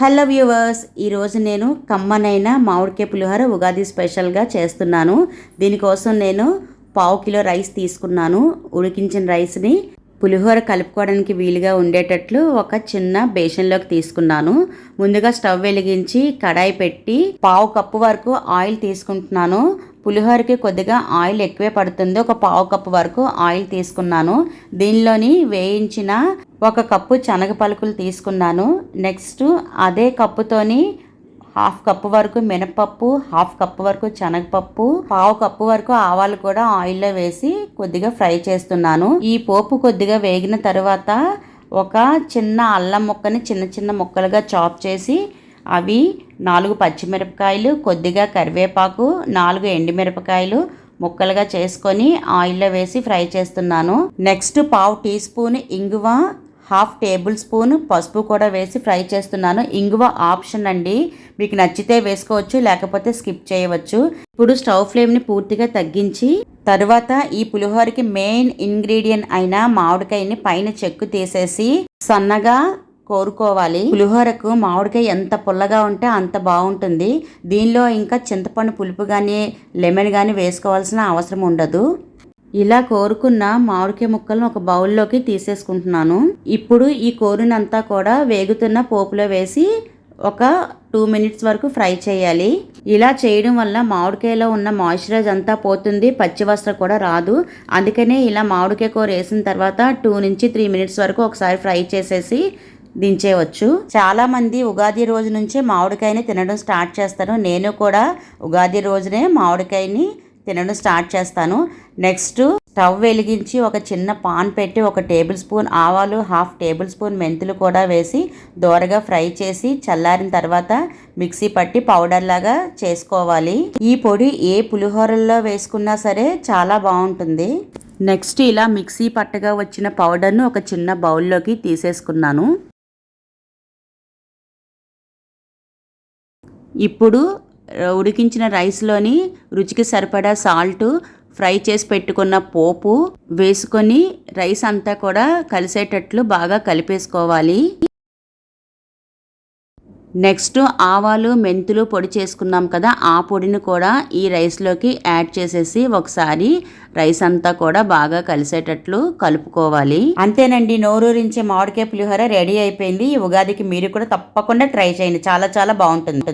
Hello viewers ఈరోజు నేను కమ్మనైన మామిడికాయ పులిహోర ఉగాది స్పెషల్గా చేస్తున్నాను. దీనికోసం నేను పావు కిలో రైస్ తీసుకున్నాను. ఉడికించిన రైస్ని పులిహోర కలుపుకోవడానికి వీలుగా ఉండేటట్లు ఒక చిన్న బేషన్లోకి తీసుకున్నాను. ముందుగా స్టవ్ వెలిగించి కడాయి పెట్టి పావు కప్పు వరకు ఆయిల్ తీసుకుంటున్నాను. పులిహోరకి కొద్దిగా ఆయిల్ ఎక్కువే పడుతుంది. ఒక పావు కప్పు వరకు ఆయిల్ తీసుకున్నాను. దీనిలోని వేయించిన ఒక కప్పు శనగ పలుకులు తీసుకున్నాను. నెక్స్ట్ అదే కప్పుతోని హాఫ్ కప్పు వరకు మినపప్పు హాఫ్ కప్పు వరకు శనగపప్పు పావు కప్పు వరకు ఆవాలు కూడా ఆయిల్లో వేసి కొద్దిగా ఫ్రై చేస్తున్నాను. ఈ పోపు కొద్దిగా వేగిన తర్వాత ఒక చిన్న అల్లం ముక్కని చిన్న చిన్న ముక్కలుగా చాప్ చేసి అవి నాలుగు పచ్చిమిరపకాయలు కొద్దిగా కరివేపాకు నాలుగు ఎండుమిరపకాయలు ముక్కలుగా చేసుకొని ఆయిల్లో వేసి ఫ్రై చేస్తున్నాను. నెక్స్ట్ పావు టీ స్పూన్ ఇంగువ హాఫ్ టేబుల్ స్పూన్ పసుపు కూడా వేసి ఫ్రై చేస్తున్నాను. ఇంగువ ఆప్షన్ అండి. మీకు నచ్చితే వేసుకోవచ్చు లేకపోతే స్కిప్ చేయవచ్చు. ఇప్పుడు స్టవ్ ఫ్లేమ్ని పూర్తిగా తగ్గించి తరువాత ఈ పులిహోరకి మెయిన్ ఇంగ్రీడియంట్ అయిన మామిడికాయని పైన చెక్కు తీసేసి సన్నగా కోరుకోవాలి. పులిహోరకు మామిడికాయ ఎంత పుల్లగా ఉంటే అంత బాగుంటుంది. దీనిలో ఇంకా చింతపండు పులుపు కానీ లెమన్ కానీ వేసుకోవాల్సిన అవసరం ఉండదు. ఇలా కోరుకున్న మామిడికాయ ముక్కలను ఒక బౌల్లోకి తీసేసుకుంటున్నాను. ఇప్పుడు ఈ కోరినంతా కూడా వేగుతున్న పోపులో వేసి ఒక టూ మినిట్స్ వరకు ఫ్రై చేయాలి. ఇలా చేయడం వల్ల మామిడికాయలో ఉన్న మాయిశ్చరైజ్ అంతా పోతుంది పచ్చివస్త్ర కూడా రాదు. అందుకనే ఇలా మామిడికాయ కూర వేసిన తర్వాత టూ నుంచి త్రీ మినిట్స్ వరకు ఒకసారి ఫ్రై చేసేసి దించేయవచ్చు చాలామంది ఉగాది రోజు నుంచే మామిడికాయని తినడం స్టార్ట్ చేస్తారు. నేను కూడా ఉగాది రోజునే మామిడికాయని తినడం స్టార్ట్ చేస్తాను. నెక్స్ట్ స్టవ్ వెలిగించి ఒక చిన్న పాన్ పెట్టి ఒక టేబుల్ స్పూన్ ఆవాలు హాఫ్ టేబుల్ స్పూన్ మెంతులు కూడా వేసి దోరగా ఫ్రై చేసి చల్లారిన తర్వాత మిక్సీ పట్టి పౌడర్ లాగా చేసుకోవాలి. ఈ పొడి ఏ పులిహోరల్లో వేసుకున్నా సరే చాలా బాగుంటుంది. నెక్స్ట్ ఇలా మిక్సీ పట్టగా వచ్చిన పౌడర్ను ఒక చిన్న బౌల్లోకి తీసేసుకున్నాను. ఇప్పుడు ఉడికించిన రైస్లోని రుచికి సరిపడా సాల్ట్ ఫ్రై చేసి పెట్టుకున్న పోపు వేసుకొని రైస్ అంతా కూడా కలిసేటట్లు బాగా కలిపేసుకోవాలి. నెక్స్ట్ ఆవాలు మెంతులు పొడి చేసుకున్నాం కదా ఆ పొడిని కూడా ఈ రైస్లోకి యాడ్ చేసేసి ఒకసారి రైస్ అంతా కూడా బాగా కలిసేటట్లు కలుపుకోవాలి. అంతేనండి నోరూరించే మామిడికాయ పులిహోర రెడీ అయిపోయింది. ఈ ఉగాదికి మీరు కూడా తప్పకుండా ట్రై చేయండి. చాలా చాలా బాగుంటుంది.